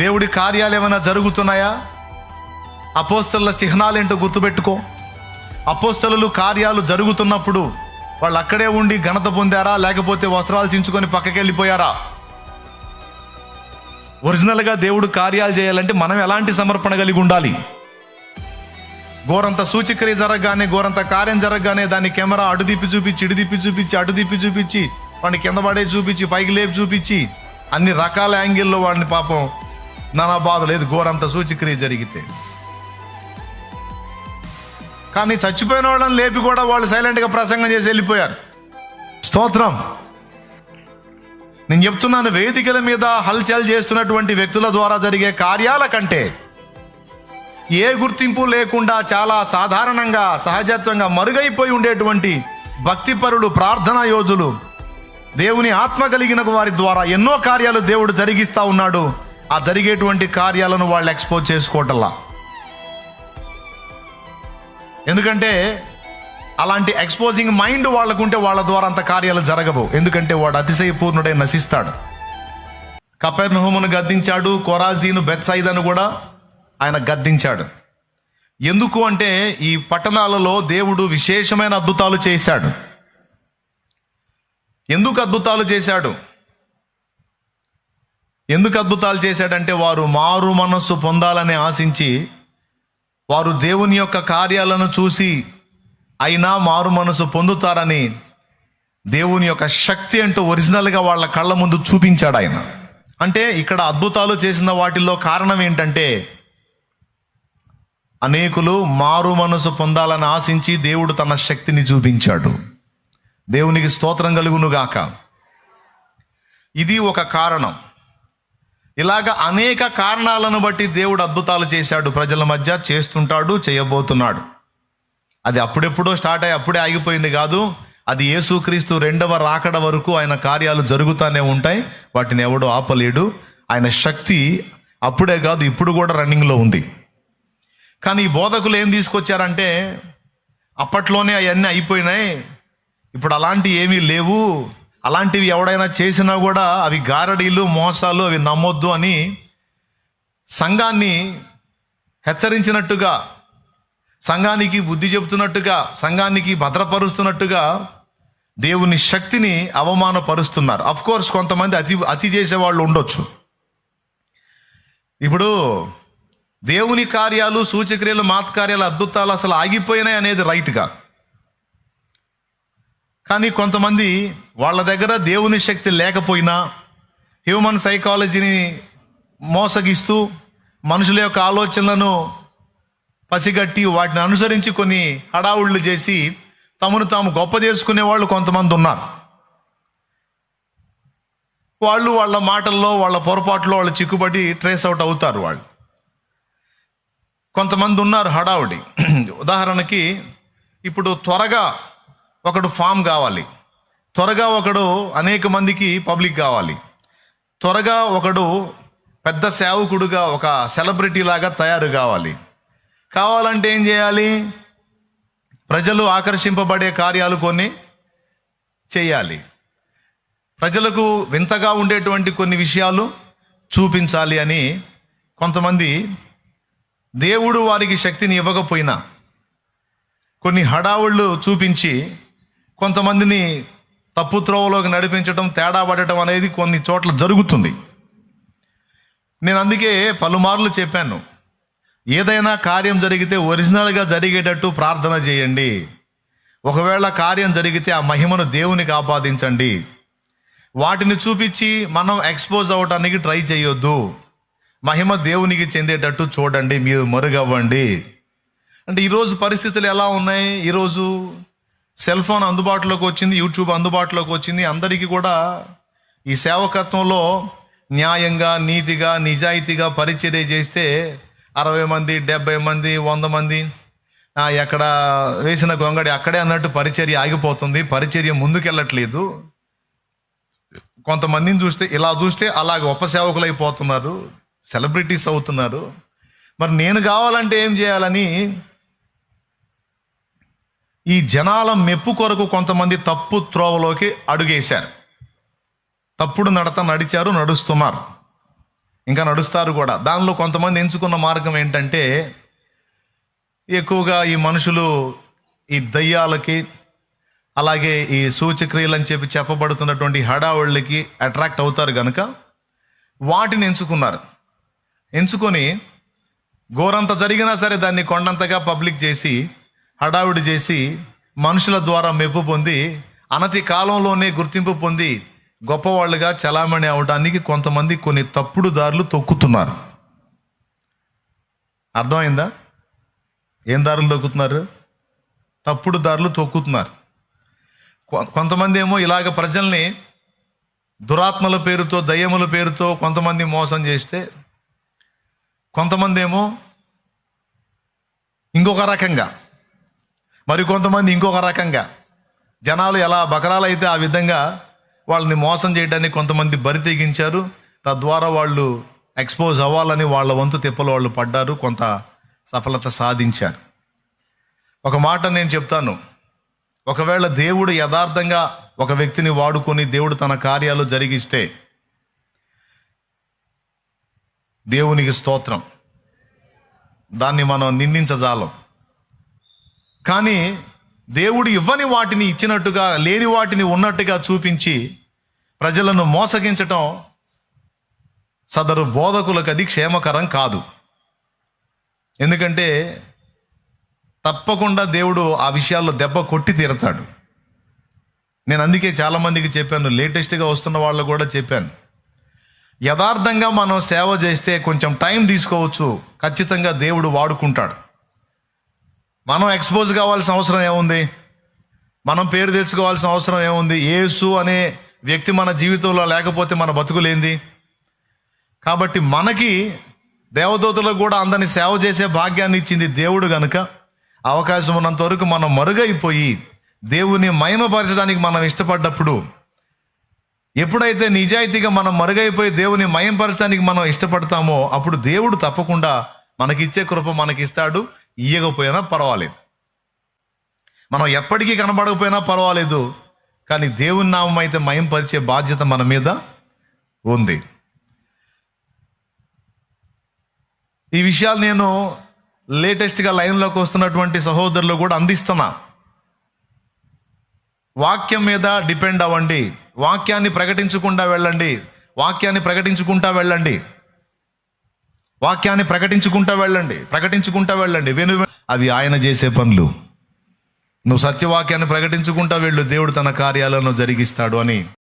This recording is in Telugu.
దేవుడి కార్యాలు ఏమైనా జరుగుతున్నాయా? అపోస్తల చిహ్నాలు ఏంటో గుర్తుపెట్టుకో. అపోస్తలు కార్యాలు జరుగుతున్నప్పుడు వాళ్ళు అక్కడే ఉండి ఘనత పొందారా? లేకపోతే వస్త్రాలు చించుకొని పక్కకి వెళ్ళిపోయారా? ఒరిజినల్గా దేవుడు కార్యాలు చేయాలంటే మనం ఎలాంటి సమర్పణ కలిగి ఉండాలి? ఘోరంత సూచిక్రియ జరగగానే గోరంత కార్యం జరగగానే దాన్ని కెమెరా అడుదిప్పి చూపించి ఇడుదిప్పి చూపించి అడుదిప్పి చూపించి వాడిని కింద పడే చూపించి పైకి లేపి చూపించి అన్ని రకాల యాంగిల్లో వాడిని పాపం నానా బాధ లేదు ఘోరంత సూచిక్రియ జరిగితే. కానీ చచ్చిపోయిన వాళ్ళని లేపి కూడా వాళ్ళు సైలెంట్గా ప్రసంగం చేసి వెళ్ళిపోయారు. స్తోత్రం. నేను చెప్తున్నాను వేదికల మీద హల్చల్ చేస్తున్నటువంటి వ్యక్తుల ద్వారా జరిగే కార్యాల కంటే ఏ గుర్తింపు లేకుండా చాలా సాధారణంగా సహజత్వంగా మరుగైపోయి ఉండేటువంటి భక్తిపరులు ప్రార్థనా యోధులు దేవుని ఆత్మ కలిగిన వారి ద్వారా ఎన్నో కార్యాలు దేవుడు జరిగిస్తా ఉన్నాడు. ఆ జరిగేటువంటి కార్యాలను వాళ్ళు ఎక్స్పోజ్ చేసుకోవటంలా. ఎందుకంటే అలాంటి ఎక్స్పోజింగ్ మైండ్ వాళ్ళకుంటే వాళ్ళ ద్వారా అంత కార్యాలు జరగవు. ఎందుకంటే వాడు అతిశయపూర్ణుడై నశిస్తాడు. కపెర్నహూమును గద్దించాడు కొరాజీను బెత్సైదను కూడా ఆయన గద్దించాడు. ఎందుకు అంటే ఈ పట్టణాలలో దేవుడు విశేషమైన అద్భుతాలు చేశాడు. ఎందుకు అద్భుతాలు చేశాడు? ఎందుకు అద్భుతాలు చేశాడంటే వారు మారు మనస్సు పొందాలని ఆశించి వారు దేవుని యొక్క కార్యాలను చూసి అయినా మారు మనసు పొందుతారని దేవుని యొక్క శక్తి అంటూ ఒరిజినల్గా వాళ్ళ కళ్ళ ముందు చూపించాడు ఆయన. అంటే ఇక్కడ అద్భుతాలు చేసిన వాటిల్లో కారణం ఏంటంటే అనేకులు మారు మనసు పొందాలని ఆశించి దేవుడు తన శక్తిని చూపించాడు. దేవునికి స్తోత్రం కలుగునుగాక. ఇది ఒక కారణం. ఇలాగ అనేక కారణాలను బట్టి దేవుడు అద్భుతాలు చేశాడు. ప్రజల మధ్య చేస్తుంటాడు చేయబోతున్నాడు. అది అప్పుడెప్పుడో స్టార్ట్ అయ్యి అప్పుడే ఆగిపోయింది కాదు. అది యేసుక్రీస్తు రెండవ రాకడ వరకు ఆయన కార్యాలు జరుగుతూనే ఉంటాయి. వాటిని ఎవడో ఆపలేడు. ఆయన శక్తి అప్పుడే కాదు ఇప్పుడు కూడా రన్నింగ్లో ఉంది. కానీ ఈ బోధకులు ఏం తీసుకొచ్చారంటే అప్పట్లోనే అవన్నీ అయిపోయినాయి. ఇప్పుడు అలాంటి ఏమీ లేవు. అలాంటివి ఎవడైనా చేసినా కూడా అవి గారడీలు మోసాలు అవి నమ్మొద్దు అని సంఘాన్ని హెచ్చరించినట్టుగా సంఘానికి బుద్ధి చెబుతున్నట్టుగా సంఘానికి భద్రపరుస్తున్నట్టుగా దేవుని శక్తిని అవమానపరుస్తున్నారు. అఫ్ కోర్స్ కొంతమంది అతి అతి చేసే వాళ్ళు ఉండొచ్చు. ఇప్పుడు దేవుని కార్యాలు సూచక్రియలు మాతకార్యాలు అద్భుతాలు అసలు ఆగిపోయినాయి అనేది రైట్ కాదు. కానీ కొంతమంది వాళ్ళ దగ్గర దేవుని శక్తి లేకపోయినా హ్యూమన్ సైకాలజీని మోసగిస్తూ మనుషుల యొక్క ఆలోచనలను పసిగట్టి వాటిని అనుసరించి కొన్ని హడావుళ్ళు చేసి తమను తాము గొప్ప చేసుకునే వాళ్ళు కొంతమంది ఉన్నారు. వాళ్ళు వాళ్ళ మాటల్లో వాళ్ళ పొరపాట్లో వాళ్ళు చిక్కుబడి ట్రేస్ అవుట్ అవుతారు వాళ్ళు. కొంతమంది ఉన్నారు హడావుడి. ఉదాహరణకి ఇప్పుడు త్వరగా ఒకడు ఫామ్ కావాలి. త్వరగా ఒకడు అనేక మందికి పబ్లిక్ కావాలి. త్వరగా ఒకడు పెద్ద సేవకుడుగా ఒక సెలబ్రిటీ లాగా తయారు కావాలి. కావాలంటే ఏం చేయాలి? ప్రజలు ఆకర్షింపబడే కార్యాలు కొన్ని చేయాలి. ప్రజలకు వింతగా ఉండేటువంటి కొన్ని విషయాలు చూపించాలి అని కొంతమంది దేవుడు వారికి శక్తిని ఇవ్వకపోయినా కొన్ని హడావుళ్ళు చూపించి కొంతమందిని తప్పు త్రోవలోకి నడిపించడం తేడా పడటం అనేది కొన్ని చోట్ల జరుగుతుంది. నేను అందుకే పలుమార్లు చెప్పాను ఏదైనా కార్యం జరిగితే ఒరిజినల్గా జరిగేటట్టు ప్రార్థన చేయండి. ఒకవేళ కార్యం జరిగితే ఆ మహిమను దేవునికి ఆపాదించండి వాటిని చూపించి మనం ఎక్స్పోజ్ అవ్వటానికి ట్రై చేయొద్దు. మహిమ దేవునికి చెందేటట్టు చూడండి మీరు మరుగవ్వండి. అంటే ఈరోజు పరిస్థితులు ఎలా ఉన్నాయి? ఈరోజు సెల్ ఫోన్ అందుబాటులోకి వచ్చింది యూట్యూబ్ అందుబాటులోకి వచ్చింది. అందరికీ కూడా ఈ సేవకత్వంలో న్యాయంగా నీతిగా నిజాయితీగా పరిచర్య చేస్తే అరవై మంది డెబ్బై మంది వంద మంది ఎక్కడ వేసిన గొంగడి అక్కడే అన్నట్టు పరిచర్య ఆగిపోతుంది. పరిచర్య ముందుకెళ్ళట్లేదు. కొంతమందిని చూస్తే ఇలా చూస్తే అలాగ ఉపసేవకులు అయిపోతున్నారు సెలబ్రిటీస్ అవుతున్నారు. మరి నేను కావాలంటే ఏం చేయాలని ఈ జనాల మెప్పు కొరకు కొంతమంది తప్పు త్రోవలోకి అడుగేశారు. తప్పుడు నడత నడిచారు నడుస్తున్నారు. ఇంకా నడుస్తారు కూడా. దానిలో కొంతమంది ఎంచుకున్న మార్గం ఏంటంటే ఎక్కువగా ఈ మనుషులు ఈ దయ్యాలకి అలాగే ఈ సూచక్రియలు అని చెప్పి చెప్పబడుతున్నటువంటి హడావుళ్ళకి అట్రాక్ట్ అవుతారు కనుక వాటిని ఎంచుకున్నారు. ఎంచుకొని ఘోరంత జరిగినా సరే దాన్ని కొండంతగా పబ్లిక్ చేసి హడావిడి చేసి మనుషుల ద్వారా మెప్పు పొంది అనతి కాలంలోనే గుర్తింపు పొంది గొప్పవాళ్ళుగా చలామణి అవడానికి కొంతమంది కొన్ని తప్పుడు దారులు తొక్కుతున్నారు. అర్థమైందా? ఏం దారులు తొక్కుతున్నారు? తప్పుడు దారులు తొక్కుతున్నారు. కొ- కొంతమంది ఏమో ఇలాగ ప్రజల్ని దురాత్మల పేరుతో దయ్యముల పేరుతో కొంతమంది మోసం చేస్తే కొంతమంది ఏమో ఇంకొక రకంగా మరి కొంతమంది ఇంకొక రకంగా జనాలు ఎలా బకరాలు అయితే ఆ విధంగా వాళ్ళని మోసం చేయడానికి కొంతమంది బరి తెగించారు. తద్వారా వాళ్ళు ఎక్స్పోజ్ అవ్వాలని వాళ్ళ వంతు తిప్పలు వాళ్ళు పడ్డారు. కొంత సఫలత సాధించారు. ఒక మాట నేను చెప్తాను. ఒకవేళ దేవుడు యథార్థంగా ఒక వ్యక్తిని వాడుకొని దేవుడు తన కార్యాలు జరిగిస్తే దేవునికి స్తోత్రం. దాన్ని మనం నిందించజాలం. కానీ దేవుడు ఇవ్వని వాటిని ఇచ్చినట్టుగా లేని వాటిని ఉన్నట్టుగా చూపించి ప్రజలను మోసగించటం సదరు బోధకులకు అది క్షేమకరం కాదు. ఎందుకంటే తప్పకుండా దేవుడు ఆ విషయాల్లో దెబ్బ కొట్టి తీరతాడు. నేను అందుకే చాలామందికి చెప్పాను లేటెస్ట్గా వస్తున్న వాళ్ళు కూడా చెప్పాను. యథార్థంగా మనం సేవ చేస్తే కొంచెం టైం తీసుకోవచ్చు ఖచ్చితంగా దేవుడు వాడుకుంటాడు. మనం ఎక్స్పోజ్ కావాల్సిన అవసరం ఏముంది? మనం పేరు తెచ్చుకోవాల్సిన అవసరం ఏముంది? యేసు అనే వ్యక్తి మన జీవితంలో లేకపోతే మన బతుకులేంది కాబట్టి మనకి దేవదూతలకు కూడా అందరిని సేవ చేసే భాగ్యాన్ని ఇచ్చింది దేవుడు గనుక అవకాశం ఉన్నంత వరకు మనం మరుగైపోయి దేవుని మయమపరచడానికి మనం ఇష్టపడ్డప్పుడు ఎప్పుడైతే నిజాయితీగా మనం మరుగైపోయి దేవుని మయంపరచడానికి మనం ఇష్టపడతామో అప్పుడు దేవుడు తప్పకుండా మనకిచ్చే కృప మనకిస్తాడు. ఇయ్యకపోయినా పర్వాలేదు. మనం ఎప్పటికీ కనబడకపోయినా పర్వాలేదు కానీ దేవుని నామం అయితే మయంపరిచే బాధ్యత మన మీద ఉంది. ఈ విషయాలు నేను లేటెస్ట్గా లైన్లోకి వస్తున్నటువంటి సహోదరులు కూడా అందిస్తున్నా. వాక్యం మీద డిపెండ్ అవ్వండి. వాక్యాన్ని ప్రకటించకుండా వెళ్ళండి. వాక్యాన్ని ప్రకటించుకుంటా వెళ్ళండి. వాక్యాన్ని ప్రకటించుకుంటా వెళ్ళండి ప్రకటించుకుంటా వెళ్ళండి. వెను అవి ఆయన చేసే పనులు. నువ్వు సత్యవాక్యాన్ని ప్రకటించుకుంటా వెళ్ళు. దేవుడు తన కార్యాలను జరిగిస్తాడు అని